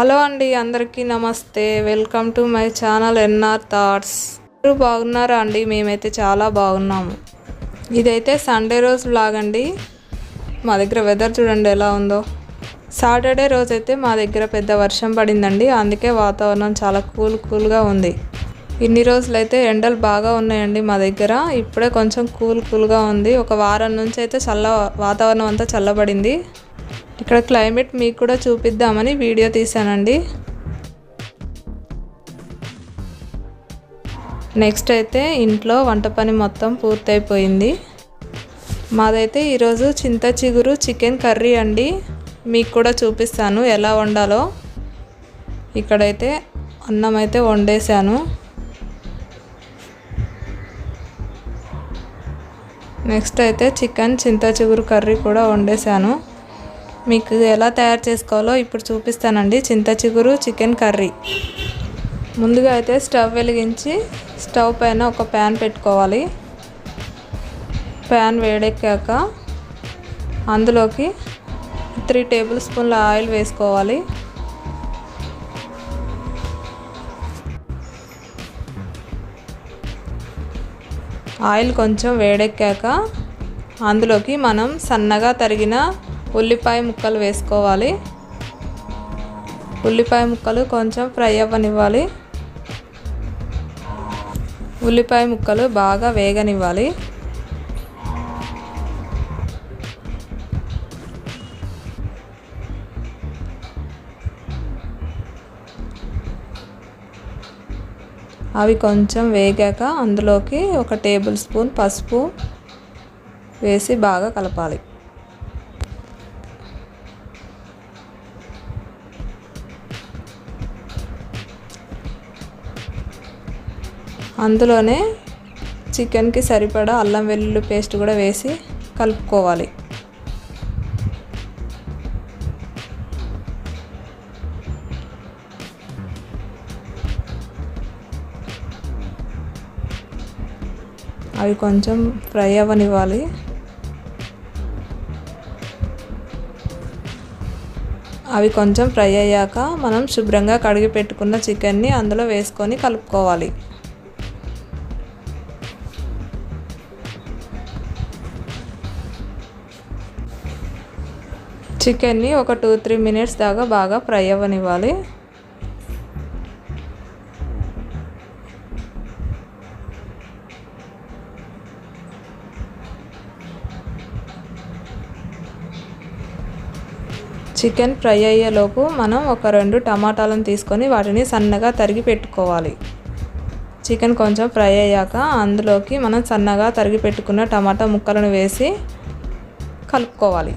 Hello అండి అందరికీ నమస్తే. Welcome to my channel N R thoughts. అందరూ బాగున్నారా అండి? మేమైతే చాలా బాగున్నాము. ఇదైతే సండే రోజు బ్లాగ్ అండి. మా దగ్గర వెదర్ చూడండి ఎలా ఉందో. సాటర్డే రోజు అయితే మా దగ్గర పెద్ద వర్షం పడిందండి. అందుకే వాతావరణం చాలా కూల్ కూల్గా ఉంది. ఇన్ని రోజులైతే ఎండలు బాగా ఉన్నాయండి మా దగ్గర. ఇప్పుడే కొంచెం కూల్ కూల్గా ఉంది. ఒక వారం నుంచి అయితే చల్ల వాతావరణం అంతా చల్లబడింది. ఇక్కడ క్లైమేట్ మీకు కూడా చూపిద్దామని వీడియో తీసానండి నెక్స్ట్ అయితే ఇంట్లో వంట పని మొత్తం పూర్తయిపోయింది. మాదైతే ఈరోజు చింత చిగురు చికెన్ కర్రీ అండి. మీకు కూడా చూపిస్తాను ఎలా వండాలో. ఇక్కడైతే అన్నం అయితే వండేశాను. నెక్స్ట్ అయితే చికెన్ చింత చిగురు కర్రీ కూడా వండేశాను. మీకు ఎలా తయారు చేసుకోవాలో ఇప్పుడు చూపిస్తానండి. చింత చిగురు చికెన్ కర్రీ. ముందుగా అయితే స్టవ్ వెలిగించి స్టవ్ పైన ఒక ప్యాన్ పెట్టుకోవాలి. ప్యాన్ వేడెక్కాక అందులోకి త్రీ టేబుల్ స్పూన్ల ఆయిల్ వేసుకోవాలి. ఆయిల్ కొంచెం వేడెక్కాక అందులోకి మనం సన్నగా తరిగిన ఉల్లిపాయ ముక్కలు వేసుకోవాలి. ఉల్లిపాయ ముక్కలు కొంచెం ఫ్రై అవ్వనివ్వాలి. ఉల్లిపాయ ముక్కలు బాగా వేగనివ్వాలి. అవి కొంచెం వేగాక అందులోకి ఒక టేబుల్ స్పూన్ పసుపు వేసి బాగా కలపాలి. అందులోనే చికెన్కి సరిపడా అల్లం వెల్లుల్లి పేస్ట్ కూడా వేసి కలుపుకోవాలి. అవి కొంచెం ఫ్రై అవ్వనివ్వాలి. అవి కొంచెం ఫ్రై అయ్యాక మనం శుభ్రంగా కడిగి పెట్టుకున్న చికెన్ని అందులో వేసుకొని కలుపుకోవాలి. చికెన్ని ఒక టూ త్రీ మినిట్స్ దాకా బాగా ఫ్రై అవ్వనివ్వాలి. చికెన్ ఫ్రై అయ్యేలోపు మనం ఒక రెండు టమాటాలను తీసుకొని వాటిని సన్నగా తరిగి పెట్టుకోవాలి. చికెన్ కొంచెం ఫ్రై అయ్యాక అందులోకి మనం సన్నగా తరిగి పెట్టుకున్న టమాటా ముక్కలను వేసి కలుపుకోవాలి.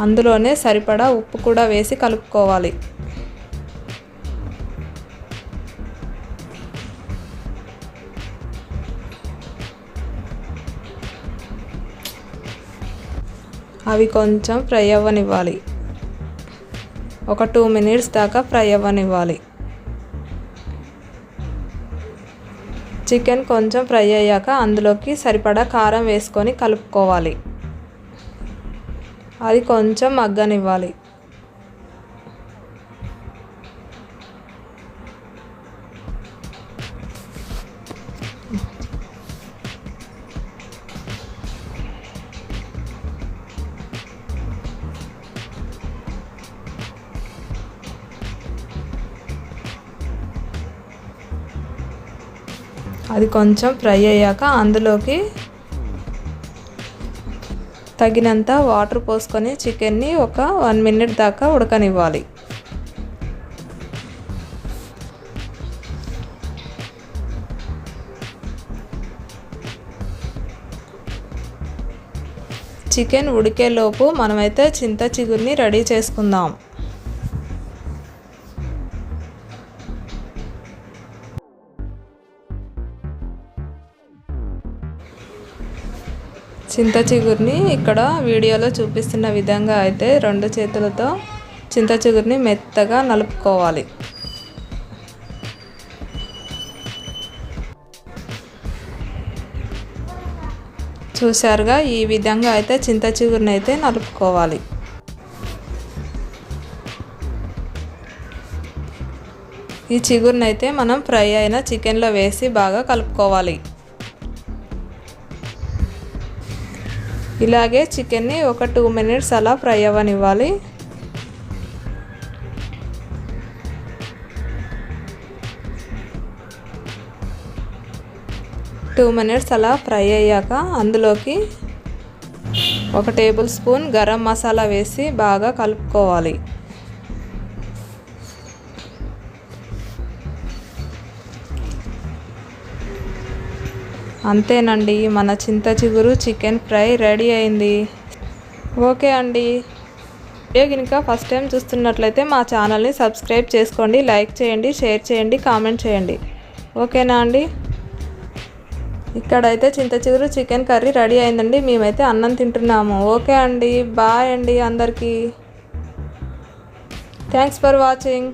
అందులోనే సరిపడా ఉప్పు కూడా వేసి కలుపుకోవాలి. అవి కొంచెం ఫ్రై అవ్వనివ్వాలి. ఒక టూ మినిట్స్ దాకా ఫ్రై అవ్వనివ్వాలి. చికెన్ కొంచెం ఫ్రై అయ్యాక అందులోకి సరిపడా కారం వేసుకొని కలుపుకోవాలి. అది కొంచెం మగ్గనివ్వాలి. అది కొంచెం ఫ్రై అయ్యాక అందులోకి తగినంత వాటర్ పోసుకొని చికెన్ని ఒక వన్ మినిట్ దాకా ఉడకనివ్వాలి. చికెన్ ఉడికేలోపు మనమైతే చింత చిగురిని రెడీ చేసుకుందాం. చింత చిగురిని ఇక్కడ వీడియోలో చూపిస్తున్న విధంగా అయితే రెండు చేతులతో చింత చిగురిని మెత్తగా నలుపుకోవాలి. చూశారుగా ఈ విధంగా అయితే చింత చిగురిని అయితే నలుపుకోవాలి. ఈ చిగురునైతే అయితే మనం ఫ్రై అయిన చికెన్లో వేసి బాగా కలుపుకోవాలి. ఇలాగే చికెన్ని ఒక టూ మినిట్స్ అలా ఫ్రై అవ్వనివ్వాలి. టూ మినిట్స్ అలా ఫ్రై అయ్యాక అందులోకి ఒక టేబుల్ స్పూన్ గరం మసాలా వేసి బాగా కలుపుకోవాలి. అంతేనండి మన చింత చిగురు చికెన్ ఫ్రై రెడీ అయింది. ఓకే అండి. వీడియో కనుక ఫస్ట్ టైం చూస్తున్నట్లయితే మా ఛానల్ని సబ్స్క్రైబ్ చేసుకోండి లైక్ చేయండి షేర్ చేయండి కామెంట్ చేయండి. ఓకేనా అండి? ఇక్కడైతే చింత చిగురు చికెన్ కర్రీ రెడీ అయిందండి మేమైతే అన్నం తింటున్నాము. ఓకే అండి బాయ్ అండి అందరికీ. Thanks for watching.